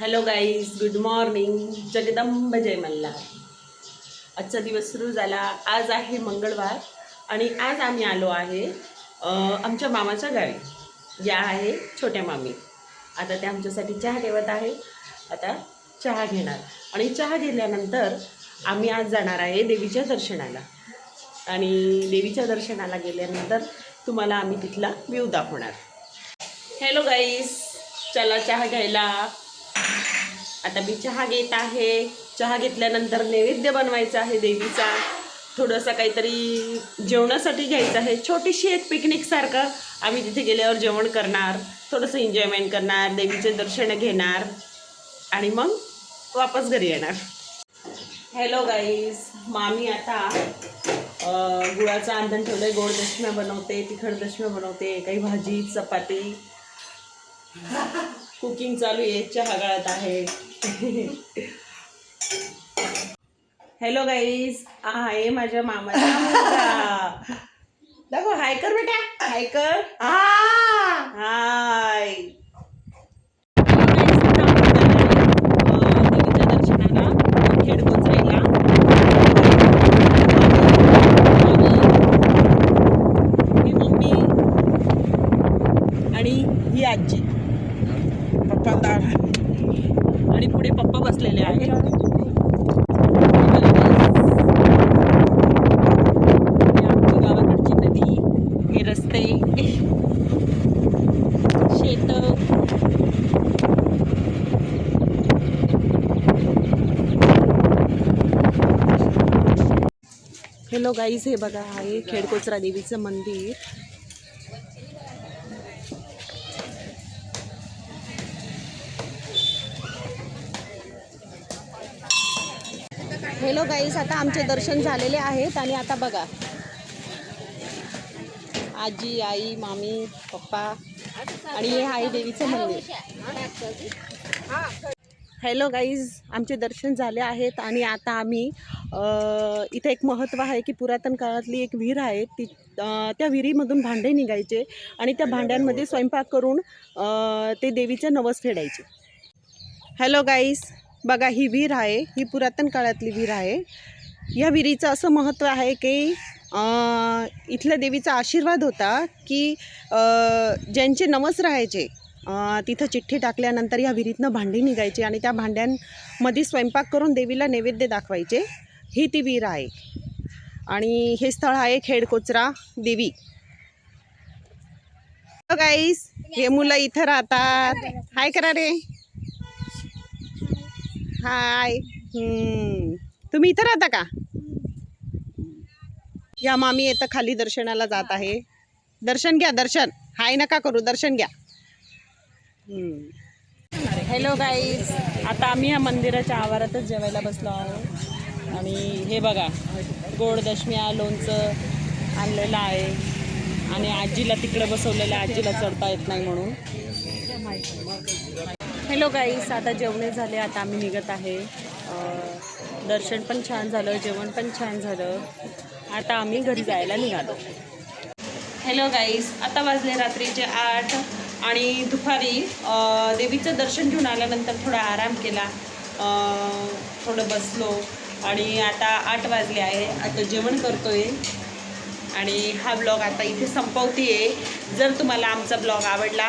Hello guys good morning Jagdamb जय मल्हार. आजचा दिवस सुरू झाला. आज आहे मंगळवार आणि आज आम्ही आलो आहे आमच्या मामाच्या गावी या आहे छोट्या मामी. आता ते आमच्यासाठी चहा ठेवत आहे. आता चहा घेणार. आणि चहा घेतल्यानंतर आम्ही आज जाणार आहे देवीच्या दर्शनाला. आणि देवीच्या दर्शनाला गेल्यानंतर तुम्हाला आम्ही तिथला व्ह्यू दाखवणार. हॅलो गाईस चला चहा घ्यायला. आता मी चहा घेत आहे. चहा घेतल्यानंतर नैवेद्य बनवायचा आहे देवीचा. थोडंसं काहीतरी जेवणासाठी घ्यायचं आहे. छोटीशी एक पिकनिकसारखं आम्ही तिथे गेल्यावर जेवण करणार. थोडंसं एन्जॉयमेंट करणार देवीचे दर्शन घेणार आणि मग वापस घरी येणार. हॅलो गाईज मामी आता गुळाचं आंधण ठेवलंय. गोड दशम्या बनवते तिखट दशम्या बनवते काही भाजी चपाती. कुकिंग चालू आहे चहा गळत आहे. हॅलो गाईज आहे माझ्या मामाचा दाखव हाय कर बेटा. हाय कर. हाय देवीच्या दर्शनाला खेड कोचरायला ही मम्मी आणि ही आजी पप्पा दाढ आणि पुढे पप्पा बसलेले आहेत. गावाकडची नदी रस्ते शेत. हॅलो गाईज हे बघा आहे खेडकोचरा देवीचं मंदिर. हॅलो गाईस आता आमचे दर्शन झालेले आहेत आणि आता बघा. आजी आई मामी पप्पा आणि हे आहे देवीचं मंदिर. हॅलो गाईज आमचे दर्शन झाले आहेत आणि आता आम्ही इथं इथे एक महत्त्व आहे की पुरातन काळातली एक विहीर आहे ती त्या विहिरीमधून भांडे निघायचे आणि त्या भांड्यांमध्ये स्वयंपाक करून ते देवीचे नवस फेडायचे. हॅलो गाईस बघा ही विहीर आहे ही पुरातन काळातली विहीर आहे. या विहिरीचं असं महत्त्व आहे की इथल्या देवीचा आशीर्वाद होता की ज्यांचे नवस राहायचे तिथं चिठ्ठी टाकल्यानंतर या विहिरीतनं भांडी निघायची आणि त्या भांड्यांमध्ये स्वयंपाक करून देवीला नैवेद्य दाखवायचे. ही ती विहीर आहे. आणि हे स्थळ आहे खेडकोचरा देवी. गाईस हे मुलं इथं राहतात. हाय करा रे. हाय. तुम्ही इथं राहता का? या मामी येतं खाली दर्शनाला जात आहे. दर्शन घ्या दर्शन. हाय नका करू दर्शन घ्या. हॅलो गाईज आता आम्ही या मंदिराच्या आवारातच जेवायला बसलो आहोत. आणि हे बघा गोड दशम्या लोणचं आणलेलं आहे. आणि आजीला तिकडे बसवलेलं आजीला चढता येत नाही म्हणून. हॅलो गाईस आता जेवणे झाले आता आम्ही निघत आहे. दर्शन पण छान झालं जेवण पण छान झालं. आता आम्ही घरी जायला निघालो. हॅलो गाईस आता वाजले रात्रीचे आठ आणि दुपारी देवीचं दर्शन घेऊन आल्यानंतर थोडा आराम केला. थोडं बसलो आणि आता आठ वाजले आहे. आता जेवण करतोय. आणि हा ब्लॉग आता इथे संपवते जर तुम्हाला आमचा ब्लॉग आवडला